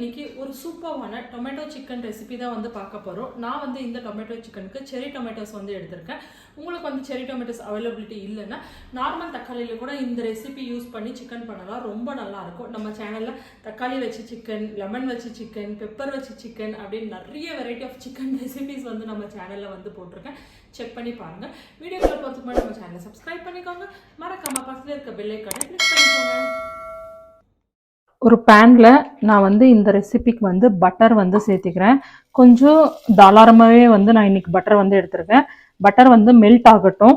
இன்னைக்கு ஒரு சூப்பரான டொமேட்டோ சிக்கன் ரெசிபி தான் வந்து பார்க்க போகிறோம் நான் வந்து இந்த டொமேட்டோ சிக்கனுக்கு செரி டொமேட்டோஸ் வந்து எடுத்திருக்கேன். உங்களுக்கு வந்து செரி டொமேட்டோஸ் அவைலபிலிட்டி இல்லைன்னா நார்மல் தக்காளியில் கூட இந்த ரெசிபி யூஸ் பண்ணி சிக்கன் பண்ணலாம். ரொம்ப நல்லா இருக்கும். நம்ம சேனலில் தக்காளி வச்சு சிக்கன் லெமன் வச்சு சிக்கன் பெப்பர் வச்சு சிக்கன் அப்படின்னு நிறைய வெரைட்டி ஆஃப் சிக்கன் ரெசிபிஸ் வந்து நம்ம சேனலில் வந்து போட்டிருக்கேன். செக் பண்ணி பாருங்கள் வீடியோக்களை போகிறதுக்கு நம்ம சேனலை சப்ஸ்கிரைப் பண்ணிக்கோங்க. மறக்காம பக்கத்தில் இருக்க பெல் கடை கிளிக் பண்ணிக்கோங்க. ஒரு பேனில் நான் வந்து இந்த ரெசிபிக்கு வந்து பட்டர் வந்து சேர்த்திக்கிறேன். கொஞ்சம் தாராளமாகவே வந்து நான் இன்னைக்கு பட்டர் வந்து எடுத்திருக்கேன். பட்டர் வந்து மெல்ட் ஆகட்டும்.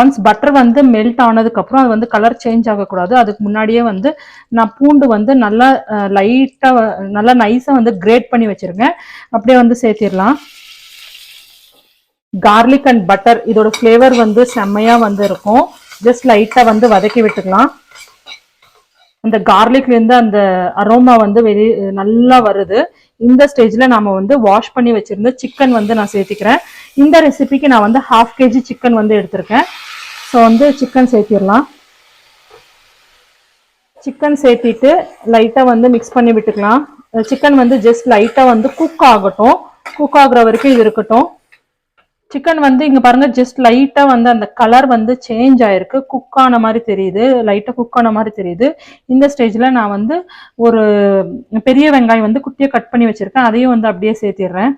ஒன்ஸ் பட்டர் வந்து மெல்ட் ஆனதுக்கப்புறம் அது வந்து கலர் சேஞ்ச் ஆகக்கூடாது. அதுக்கு முன்னாடியே வந்து நான் பூண்டு வந்து நல்லா லைட்டாக நல்லா நைஸாக வந்து கிரேட் பண்ணி வச்சுருக்கேன் அப்படியே வந்து சேர்த்திடலாம். கார்லிக் அண்ட் பட்டர் இதோட ஃப்ளேவர் வந்து செம்மையாக வந்து இருக்கும். ஜஸ்ட் லைட்டாக வந்து வதக்கி விட்டுக்கலாம். அந்த கார்லிக்லேருந்து அந்த அரோமா வந்து வெளி நல்லா வருது. இந்த ஸ்டேஜில் நாம் வந்து வாஷ் பண்ணி வச்சுருந்த சிக்கன் வந்து நான் சேர்த்திக்கிறேன். இந்த ரெசிபிக்கு நான் வந்து ஹாஃப் கேஜி சிக்கன் வந்து எடுத்திருக்கேன். ஸோ வந்து சிக்கன் சேர்த்திடலாம். சிக்கன் சேர்த்திட்டு லைட்டாக வந்து மிக்ஸ் பண்ணி விட்டுக்கலாம். சிக்கன் வந்து ஜஸ்ட் லைட்டாக வந்து குக் ஆகட்டும். குக் ஆகுற வரைக்கும் இது இருக்கட்டும். சிக்கன் வந்து இங்கே பாருங்க ஜஸ்ட் லைட்டாக வந்து அந்த கலர் வந்து சேஞ்ச் ஆயிருக்கு. குக் ஆன மாதிரி தெரியுது. லைட்டாக குக் ஆன மாதிரி தெரியுது. இந்த ஸ்டேஜில் நான் வந்து ஒரு பெரிய வெங்காயம் வந்து குட்டியாக கட் பண்ணி வச்சுருக்கேன். அதையும் வந்து அப்படியே சேர்த்திடுறேன்.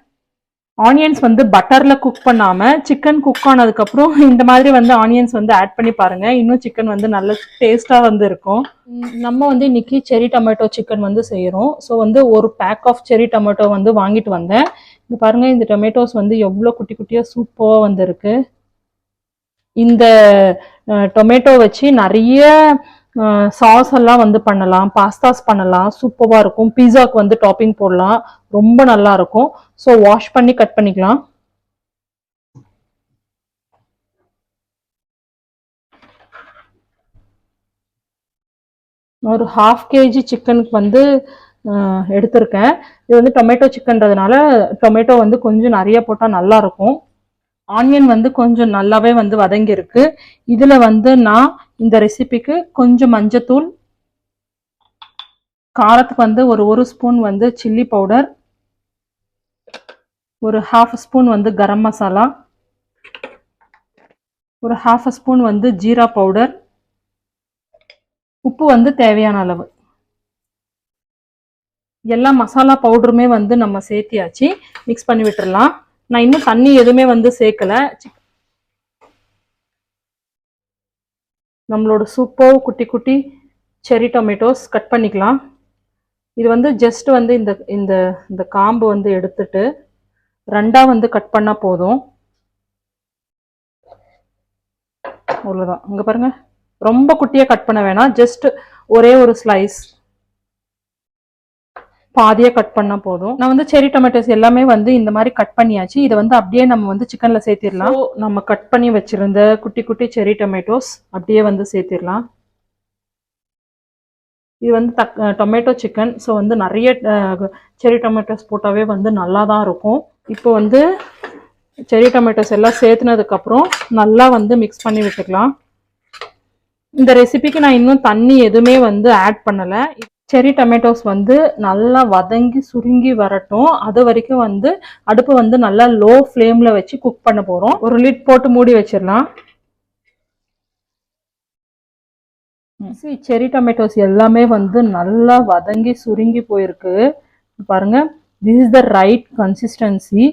ஆனியன்ஸ் வந்து பட்டரில் குக் பண்ணாமல் சிக்கன் குக் ஆனதுக்கப்புறம் இந்த மாதிரி வந்து ஆனியன்ஸ் வந்து ஆட் பண்ணி பாருங்கள் இன்னும் சிக்கன் வந்து நல்ல டேஸ்ட்டாக வந்து இருக்கும். நம்ம வந்து இன்னைக்கு செரி டொமேட்டோ சிக்கன் வந்து செய்கிறோம் ஸோ வந்து ஒரு பேக் ஆஃப் செரி டொமேட்டோ வந்து வாங்கிட்டு வந்தேன். இங்க பாருங்கள் இந்த டொமேட்டோஸ் வந்து எவ்வளோ குட்டி குட்டியாக சூப்பாக வந்திருக்கு. இந்த டொமேட்டோ வச்சு நிறைய சாஸ் எல்லாம் வந்து பண்ணலாம் பாஸ்தாஸ் பண்ணலாம் சூப்பராக இருக்கும். பீஸாவுக்கு வந்து டாப்பிங் போடலாம் ரொம்ப நல்லா இருக்கும். ஸோ வாஷ் பண்ணி கட் பண்ணிக்கலாம். ஒரு ஹாஃப் கேஜி சிக்கனுக்கு வந்து எடுத்திருக்கேன். இது வந்து டொமேட்டோ சிக்கன்றதுனால டொமேட்டோ வந்து கொஞ்சம் நிறைய போட்டால் நல்லா இருக்கும் ஆனியன் வந்து கொஞ்சம் நல்லாவே வந்து வதங்கியிருக்கு. இதில் வந்து நான் இந்த ரெசிபிக்கு கொஞ்சம் மஞ்சத்தூள் காரத்துக்கு வந்து ஒரு ஒரு ஸ்பூன் வந்து சில்லி பவுடர் ஒரு ஹாஃப் ஸ்பூன் வந்து கரம் மசாலா ஒரு ஹாஃப் ஸ்பூன் வந்து ஜீரா பவுடர் உப்பு வந்து தேவையான அளவு. எல்லா மசாலா பவுடருமே வந்து நம்ம சேர்த்தியாச்சு. மிக்ஸ் பண்ணி விட்டுடலாம் நான் இன்னும் தண்ணி எதுவுமே வந்து சேர்க்கல. சிக்- நம்மளோட சூப்போ குட்டி குட்டி செரி டொமேட்டோஸ் கட் பண்ணிக்கலாம். இது வந்து ஜஸ்ட் வந்து இந்த இந்த இந்த காம்பு வந்து எடுத்துட்டு ரெண்டாக வந்து கட் பண்ணால் போதும். அவ்வளோதான் இங்கே பாருங்கள் ரொம்ப குட்டியாக கட் பண்ண வேணாம். ஜஸ்ட் ஒரே ஒரு ஸ்லைஸ் பாதியா கட் பண்ணா போதும். நான் வந்து செரி டொமேட்டோஸ் எல்லாமே வந்து இந்த மாதிரி கட் பண்ணியாச்சு. இதை வந்து அப்படியே நம்ம வந்து சிக்கன்ல சேர்த்திடலாம். நம்ம கட் பண்ணி வச்சிருந்த குட்டி குட்டி செரி டொமேட்டோஸ் அப்படியே வந்து சேர்த்திடலாம். இது வந்து தக் டொமேட்டோ சிக்கன் ஸோ வந்து நிறைய செரி டொமேட்டோஸ் போட்டாவே வந்து நல்லா தான் இருக்கும். இப்போ வந்து செரி டொமேட்டோஸ் எல்லாம் சேர்த்துனதுக்கப்புறம் நல்லா வந்து மிக்ஸ் பண்ணி விட்டுக்கலாம். இந்த ரெசிபிக்கு நான் இன்னும் தண்ணி எதுவுமே வந்து ஆட் பண்ணலை. செரி டொமேட்டோஸ் வந்து நல்லா வதங்கி சுருங்கி வரட்டும். அது வரைக்கும் வந்து அடுப்பு வந்து நல்லா லோ ஃப்ளேமில் வச்சு குக் பண்ண போகிறோம் ஒரு லிட் போட்டு மூடி வச்சிடலாம். செரி டொமேட்டோஸ் எல்லாமே வந்து நல்லா வதங்கி சுருங்கி போயிருக்கு. பாருங்க. This is the right consistency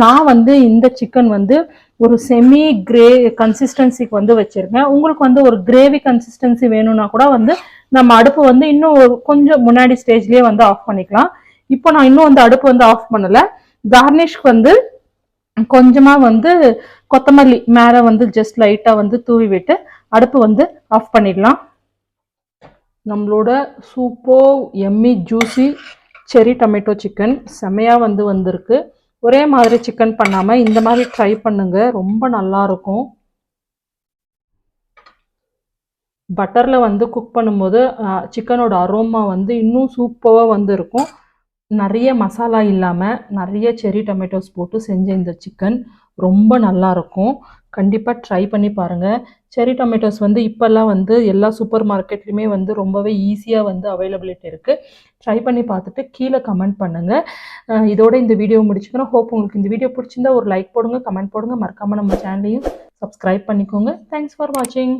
நான் வந்து இந்த சிக்கன் வந்து ஒரு செமி கிரே கன்சிஸ்டன்சிக்கு வந்து வச்சிருக்கேன். உங்களுக்கு வந்து ஒரு கிரேவி கன்சிஸ்டன்சி வேணும்னா கூட வந்து நம்ம அடுப்பு வந்து இன்னும் ஒரு கொஞ்சம் முன்னாடி ஸ்டேஜ்லயே வந்து ஆஃப் பண்ணிக்கலாம். இப்போ நான் இன்னும் வந்து அடுப்பு வந்து ஆஃப் பண்ணல. கார்னிஷ்க்கு வந்து கொஞ்சமா வந்து கொத்தமல்லி மேலே வந்து ஜஸ்ட் லைட்டா வந்து தூவி விட்டு அடுப்பு வந்து ஆஃப் பண்ணிடலாம். நம்மளோட super yummy juicy cherry tomato chicken செமையா வந்து வந்திருக்கு. ஒரே மாதிரி சிக்கன் பண்ணாம இந்த மாதிரி ட்ரை பண்ணுங்க. ரொம்ப நல்லா இருக்கும் பட்டரில் வந்து குக் பண்ணும்போது சிக்கனோட அரோமா வந்து இன்னும் சூப்பராக வந்து இருக்கும். நிறைய மசாலா இல்லாமல் நிறைய செரி டொமேட்டோஸ் போட்டு செஞ்ச இந்த சிக்கன் ரொம்ப நல்லாயிருக்கும் கண்டிப்பாக ட்ரை பண்ணி பாருங்கள் செரி டொமேட்டோஸ் வந்து இப்போல்லாம் வந்து எல்லா சூப்பர் மார்க்கெட்லேயுமே வந்து ரொம்பவே ஈஸியாக வந்து அவைலபிலிட்டி இருக்குது ட்ரை பண்ணி பார்த்துட்டு கீழே கமெண்ட் பண்ணுங்கள் இதோட இந்த வீடியோ முடிச்சுக்கிறோம். ஹோப் உங்களுக்கு இந்த வீடியோ பிடிச்சிருந்தா ஒரு லைக் போடுங்க கமெண்ட் போடுங்க. மறக்காமல் நம்ம சேனலையும் சப்ஸ்கிரைப் பண்ணிக்கோங்க. தேங்க்ஸ் ஃபார் வாட்சிங்